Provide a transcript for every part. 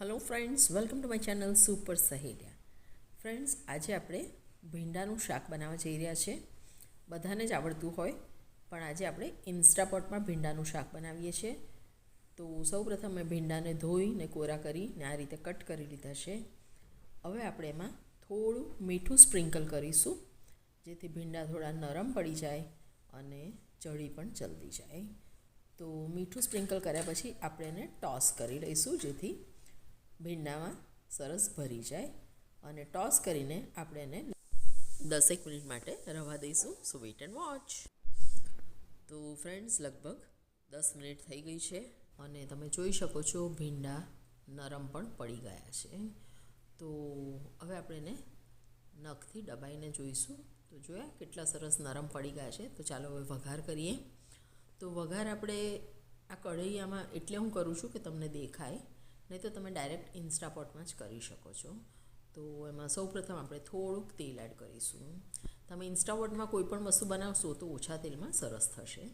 Hello friends welcome to my channel super Saheliya friends આજે આપણે ભીંડાનું શાક બનાવવા જઈ રહ્યા છે. બધાને જ આવડતું હોય, પણ આજે આપણે ઇન્સ્ટાપોટમાં ભીંડાનું શાક બનાવીએ છીએ. તો સૌપ્રથમ મેં ભીંડાને ધોઈને કોરા કરીને આ રીતે કટ કરી લીધા છે. હવે આપણે એમાં થોડું મીઠું સ્પ્રિંકલ કરીશું, જેથી ભીંડા થોડા નરમ પડી જાય અને ચડી પણ જલ્દી જાય. તો મીઠું સ્પ્રિંકલ કર્યા પછી આપણે એને ટોસ કરી લઈશું, જેથી ભીંડામાં સરસ ભરી જાય અને ટોસ કરીને આપણે એને દસેક મિનિટ માટે રવા દઈશું. સો વેઇટ એન્ડ વોચ તો ફ્રેન્ડ્સ લગભગ દસ મિનિટ થઈ ગઈ છે અને તમે જોઈ શકો છો ભીંડા નરમ પણ પડી ગયા છે. તો હવે આપણે એને નખથી દબાઈને જોઈશું. તો જોયા કેટલા સરસ નરમ પડી ગયા છે. તો ચાલો હવે વઘાર કરીએ. તો વઘાર આપણે આ કઢૈયામાં એટલે હું કરું છું કે તમને દેખાય. નહીં તો તમે ડાયરેક્ટ ઇન્સ્ટાપોટમાં જ કરી શકો છો. તો એમાં સૌપ્રથમ આપણે થોડુંક તેલ એડ કરીશું. તમે ઇન્સ્ટાપોટમાં કોઈ પણ વસ્તુ બનાવશો તો ઓછા તેલમાં સરસ થશે.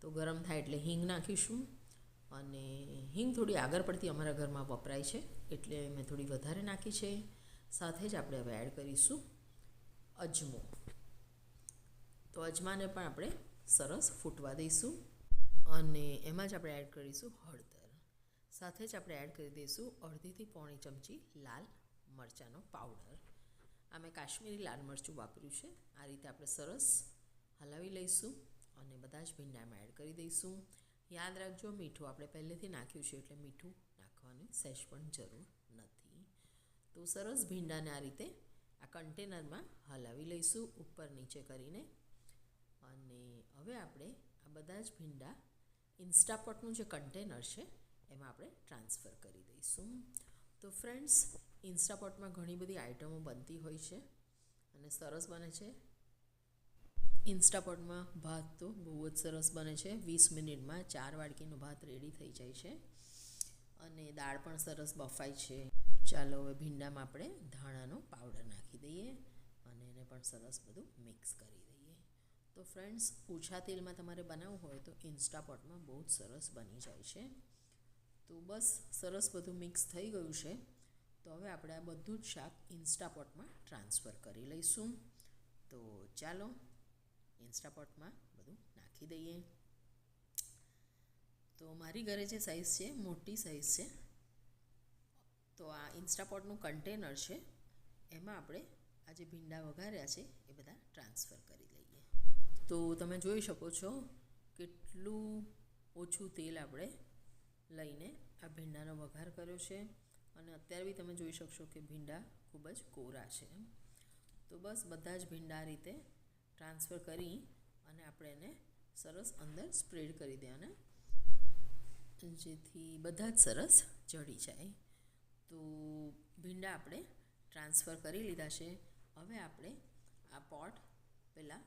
તો ગરમ થાય એટલે હિંગ નાખીશું અને હિંગ થોડી આગળ પડતી અમારા ઘરમાં વપરાય છે એટલે મેં થોડી વધારે નાખી છે. સાથે જ આપણે હવે એડ કરીશું અજમો. તો અજમાને પણ આપણે સરસ ફૂટવા દઈશું અને એમાં જ આપણે એડ કરીશું હળદર. સાથે જ આપણે એડ કરી દઈશું અડધીથી પોણી ચમચી લાલ મરચાંનો પાવડર આ મેં કાશ્મીરી લાલ મરચું વાપર્યું છે. આ રીતે આપણે સરસ હલાવી લઈશું અને બધા જ ભીંડામાં એડ કરી દઈશું. યાદ રાખજો, મીઠું આપણે પહેલેથી નાખ્યું છે એટલે મીઠું નાખવાની સહેજ પણ જરૂર નથી. તો સરસ ભીંડાને આ રીતે આ કન્ટેનરમાં હલાવી લઈશું ઉપર નીચે કરીને. અને હવે આપણે આ બધા જ ભીંડા ઇન્સ્ટાપોટનું જે કન્ટેનર છે એમાં આપણે ટ્રાન્સફર કરી દઈશું. તો ફ્રેન્ડ્સ ઇન્સ્ટાપોટમાં ઘણી બધી આઇટમો બનતી હોય છે અને સરસ બને છે. ઇન્સ્ટાપોટમાં ભાત તો બહુ જ સરસ બને છે. વીસ મિનિટમાં ચાર વાડકીનો ભાત રેડી થઈ જાય છે અને દાળ પણ સરસ બફાય છે. ચાલો હવે ભીંડામાં આપણે ધાણાનો પાવડર નાખી દઈએ અને એને પણ સરસ બધું મિક્સ કરી દઈએ. તો ફ્રેન્ડ્સ ઓછા તેલમાં તમારે બનાવવું હોય તો ઇન્સ્ટાપોટમાં બહુ જ સરસ બની જાય છે. તો બસ સરસ બધું મિક્સ થઈ ગયું છે. તો હવે આપણે આ બધું જ શાક ઇન્સ્ટાપોટમાં ટ્રાન્સફર કરી લઈશું. તો ચાલો ઇન્સ્ટાપોટમાં બધું નાખી દઈએ. તો મારી ઘરે જે સાઇઝ છે, મોટી સાઇઝ છે, તો આ ઇન્સ્ટાપોટનું કન્ટેનર છે, એમાં આપણે આ જે ભીંડા વઘાર્યા છે, એ બધા ટ્રાન્સફર કરી લઈએ. તો તમે જોઈ શકો છો કેટલું ઓછું તેલ આપણે લઈને આ ભીંડાનો વઘાર કર્યો છે અને અત્યારે બી તમે જોઈ શકશો કે ભીંડા ખૂબ જ કોરા છે. તો બસ બધા જ ભીંડા રીતે ટ્રાન્સફર કરી અને આપણે એને સરસ અંદર સ્પ્રેડ કરી દેવાના જેથી બધા જ સરસ ચડી જાય. તો ભીંડા આપણે ટ્રાન્સફર કરી લીધા છે. હવે આપણે આ પોટ પહેલાં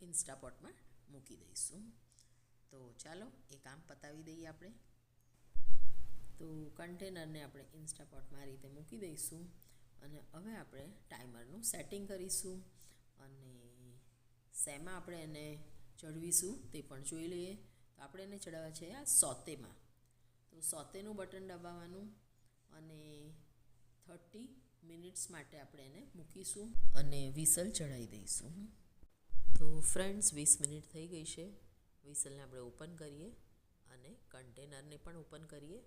ઇન્સ્ટાપોટમાં મૂકી દઈશું. તો ચાલો એ કામ પતાવી દઈએ આપણે. તો કન્ટેનરને આપણે ઇન્સ્ટાપોટમાં આ રીતે મૂકી દઈશું અને હવે આપણે ટાઈમરનું સેટિંગ કરીશું અને શેમાં આપણે એને ચડવીશું તે પણ જોઈ લઈએ. તો આપણે એને ચડાવવા છે આ સોતેમાં. તો સોતેનું બટન દબાવવાનું અને થર્ટી મિનિટ્સ માટે આપણે એને મૂકીશું અને વિસલ ચડાવી દઈશું. તો ફ્રેન્ડ્સ, વીસ મિનિટ થઈ ગઈ છે. વિસલને આપણે ઓપન કરીએ અને કન્ટેનરને પણ ઓપન કરીએ.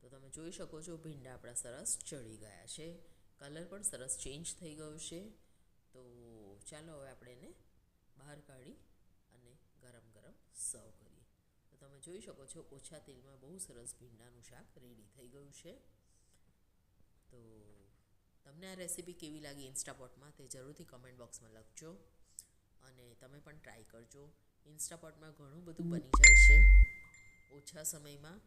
તો તમે જોઈ શકો છો ભીંડા આપણા સરસ ચડી ગયા છે. કલર પણ સરસ ચેન્જ થઈ ગયો છે. તો ચાલો હવે આપણે એને બહાર કાઢી અને ગરમ ગરમ સર્વ કરીએ. તો તમે જોઈ શકો છો ઓછા તેલમાં બહુ સરસ ભીંડાનું શાક રેડી થઈ ગયું છે. તો તમને આ રેસીપી કેવી લાગી ઇન્સ્ટાપોટમાં તે જરૂરથી કમેન્ટ બોક્સમાં લખજો. અને તમે પણ ટ્રાય કરજો. ઇન્સ્ટાપોટમાં ઘણું બધું બની જાય છે. ઓછા સમયમાં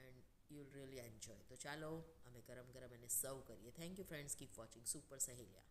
એન્ડ યુલ રિયલી એન્જોય તો ચાલો, અમે ગરમ ગરમ એને સર્વ કરીએ. Thank you friends keep watching super Saheliya